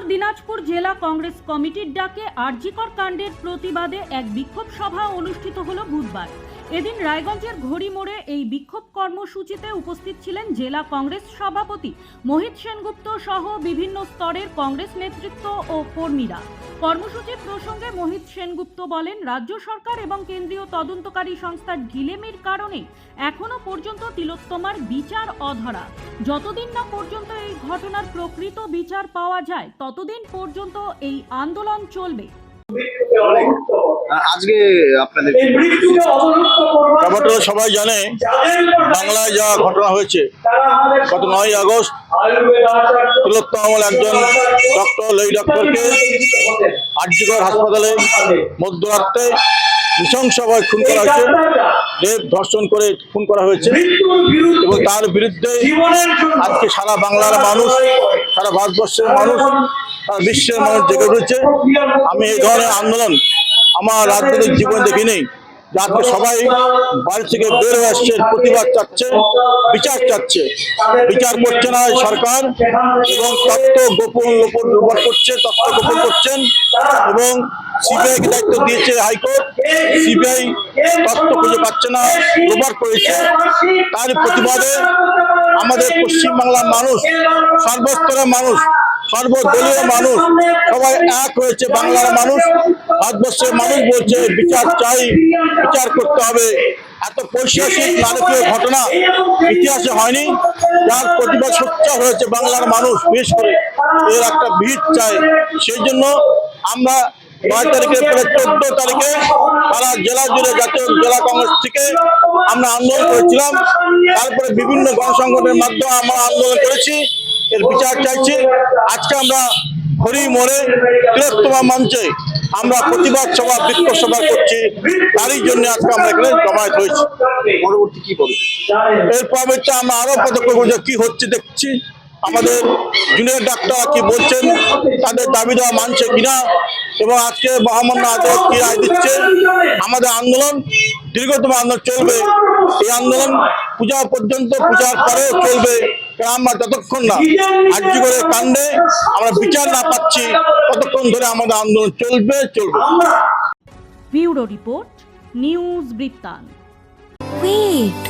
উত্তর দিনাজপুর জেলা কংগ্রেস কমিটির ডাকে আরজিকর কাণ্ডের প্রতিবাদে এক বিক্ষোভ সভা অনুষ্ঠিত হল বুধবার। এদিন রায়গঞ্জের ঘড়ি মোড়ে এই বিক্ষোভ কর্মসূচিতে উপস্থিত ছিলেন জেলা কংগ্রেস সভাপতি মোহিত সেনগুপ্ত সহ বিভিন্ন স্তরের কংগ্রেস নেতৃত্ব ও কর্মীরা। কর্মসূচির প্রসঙ্গে মোহিত সেনগুপ্ত বলেন, রাজ্য সরকার এবং কেন্দ্রীয় তদন্তকারী সংস্থার ঢিলেমির কারণে এখনও পর্যন্ত তিলোত্তমার বিচার অধরা। যতদিন না পর্যন্ত এই ঘটনার প্রকৃত বিচার পাওয়া যায়, ততদিন পর্যন্ত এই আন্দোলন চলবে। আজকে আপনাদের এই ব্যাপারটা সবাই জানে বাংলায় যা ঘটনা হয়েছে গত নয় আগস্ট আয়ুর্বেদ আচার্য তিলোত্তম আমল একজন ডক্টর লেডি ডক্টরকে আর্যিকর হাসপাতালে মধ্যরাত্রে নৃশংসভাবে খুন করা হয়েছে। রেপ ধর্ষণ করে খুন করা হয়েছে। তার বিরুদ্ধে আজকে সারা বাংলার মানুষ সারা ভারতবর্ষের মানুষ সারা বিশ্বের মানুষ জেগে উঠেছে। আমি এই ধরনের আন্দোলন আমার রাজনৈতিক জীবন দেখিনি। যে আজকে সবাই বাড়ি থেকে বের হয়ে আসছে প্রতিবাদ চাচ্ছে বিচার চাচ্ছে। বিচার করছে না সরকার এবং তত্ত্ব গোপন লোপন লোপন করছে তথ্য গোপন করছেন এবং সিবিআই কে দায়িত্ব দিয়েছে হাইকোর্ট। সিবিআই তত্ত্ব খুঁজে পাচ্ছে না লোপাট করেছে। তার প্রতিবাদে আমাদের পশ্চিমবাংলার মানুষ সর্বস্তরের মানুষ সর্বদলীয় মানুষ সবাই এক হয়েছে বাংলার মানুষ। ভারতবর্ষের মানুষ বলছে বিচার চাই বিচার করতে হবে। এত পৈশাচিক নারকীয় ঘটনা ইতিহাসে হয়নি। যার প্রতিবাদ সোচ্চার হয়েছে বাংলার মানুষ বিশেষ করে এর একটা ভিড় চাই। সেই জন্য আমরা নয় তারিখের পরে চোদ্দ তারিখে সারা জেলা জুড়ে জাতীয় জেলা কংগ্রেস থেকে আমরা আন্দোলন করেছিলাম। তারপরে বিভিন্ন গণসংগঠনের মাধ্যমে আমরা আন্দোলন করেছি। এর বিচার চাইছি। আজকে আমরা হরি মোড়ে বৃহত্তমা মঞ্চে আমরা প্রতিবাদ সভা বিক্ষোভ সভা করছি। তারই জন্য আজকে আমরা এখানে জমায়েত হয়েছি। পরবর্তী কি করবে এরপর আমরা আরও পদক্ষেপ কি হচ্ছে দেখছি। আমাদের জুনিয়র ডাক্তার কি বলছেন? তাদের দাবি দেওয়া মানছে কিনা? এবং আজকে মহামান্য আদালত কি রায় দিচ্ছে? আমাদের আন্দোলন দীর্ঘতম আন্দোলন চলবে। এই আন্দোলন পূজা পর্যন্ত পূজার পরেও চলবে। আমরা যতক্ষণ না আর্জি করে কাণ্ডে আমরা বিচার না পাচ্ছি ততক্ষণ ধরে আমাদের আন্দোলন চলবে চলবে। ব্যুরো রিপোর্ট নিউজ বৃত্তান্ত। Wait.